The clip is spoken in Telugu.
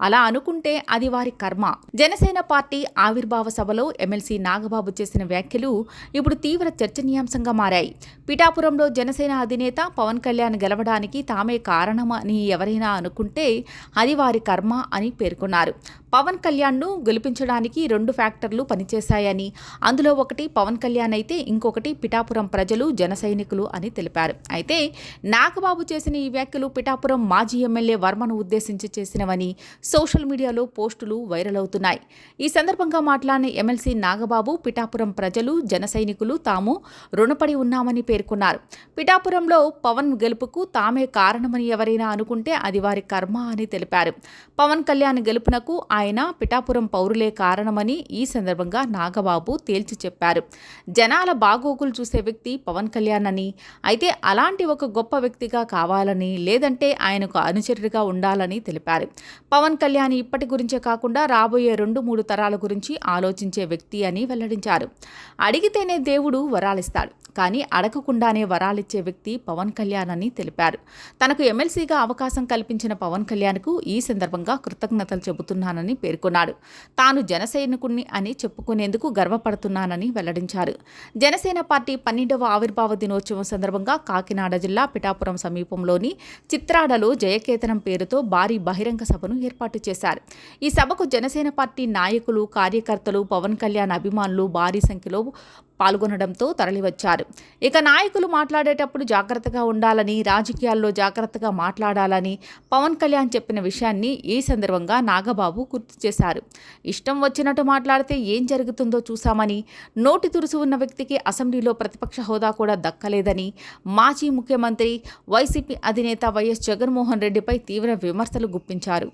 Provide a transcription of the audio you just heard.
అలా అనుకుంటే అది వారి కర్మ. జనసేన పార్టీ ఆవిర్భావ సభలో ఎమ్మెల్సీ నాగబాబు చేసిన వ్యాఖ్యలు ఇప్పుడు తీవ్ర చర్చనీయాంశంగా మారాయి. పిఠాపురంలో జనసేన అధినేత పవన్ కళ్యాణ్ గెలవడానికి తామే కారణమని ఎవరైనా అనుకుంటే అది వారి కర్మ అని పేర్కొన్నారు. పవన్ కళ్యాణ్ను గెలిపించడానికి రెండు ఫ్యాక్టర్లు పనిచేశాయని అందులో ఒకటి పవన్ కళ్యాణ్ అయితే ఇంకొకటి పిఠాపురం ప్రజలు జన సైనికులు అని తెలిపారు. అయితే నాగబాబు చేసిన ఈ వ్యాఖ్యలు పిఠాపురం మాజీ ఎమ్మెల్యే వర్మను ఉద్దేశించి చేసినవని సోషల్ మీడియాలో పోస్టులు వైరల్ అవుతున్నాయి. ఈ సందర్భంగా మాట్లాడిన ఎమ్మెల్సీ నాగబాబు పిఠాపురం ప్రజలు జన సైనికులు తాము రుణపడి ఉన్నామని పేర్కొన్నారు. పిఠాపురంలో పవన్ గెలుపుకు తామే కారణమని ఎవరైనా అనుకుంటే అది వారి కర్మ అని తెలిపారు. పవన్ కళ్యాణ్ గెలుపునకు ఆయన పిఠాపురం పౌరులే కారణమని ఈ సందర్భంగా నాగబాబు తేల్చి చెప్పారు. జనాల బాగోగులు చూసే వ్యక్తి పవన్ కళ్యాణ్ అని. అయితే అలాంటి ఒక గొప్ప వ్యక్తిగా కావాలని లేదంటే ఆయనకు అనుచరుడిగా ఉండాలని తెలిపారు. పవన్ కళ్యాణ్ ఇప్పటి గురించే కాకుండా రాబోయే రెండు మూడు తరాల గురించి ఆలోచించే వ్యక్తి అని వెల్లడించారు. అడిగితేనే దేవుడు వరాలిస్తాడు కానీ అడగకుండానే వరాలిచ్చే వ్యక్తి పవన్ కళ్యాణ్ అని తెలిపారు. తనకు ఎమ్మెల్సీగా అవకాశం కల్పించిన పవన్ కళ్యాణ్కు ఈ సందర్భంగా కృతజ్ఞతలు చెబుతున్నానని పేర్కొన్నాడు. తాను జనసైనికుణ్ణి అని చెప్పుకునేందుకు గర్వపడుతున్నానని వెల్లడించారు. జనసేన పార్టీ పన్నెండవ ఆవిర్భావ దినోత్సవం సందర్భంగా కాకినాడ జిల్లా పిఠాపురం సమీపంలోని చిత్రాడలో జయకేతనం పేరుతో భారీ బహిరంగ సభను ఏర్పాటు చేశారు. ఈ సభకు జనసేన పార్టీ నాయకులు కార్యకర్తలు పవన్ కళ్యాణ్ అభిమానులు భారీ సంఖ్యలో పాల్గొనడంతో తరలివచ్చారు. ఇక నాయకులు మాట్లాడేటప్పుడు జాగ్రత్తగా ఉండాలని రాజకీయాల్లో జాగ్రత్తగా మాట్లాడాలని పవన్ కళ్యాణ్ చెప్పిన విషయాన్ని ఈ సందర్భంగా నాగబాబు గుర్తు చేశారు. ఇష్టం వచ్చినట్టు మాట్లాడితే ఏం జరుగుతుందో చూశామని నోటి తురుసు ఉన్న వ్యక్తికి అసెంబ్లీలో ప్రతిపక్ష హోదా కూడా దక్కలేదని మాజీ ముఖ్యమంత్రి వైసీపీ అధినేత వైఎస్ జగన్మోహన్ రెడ్డిపై తీవ్ర విమర్శలు గుప్పించారు.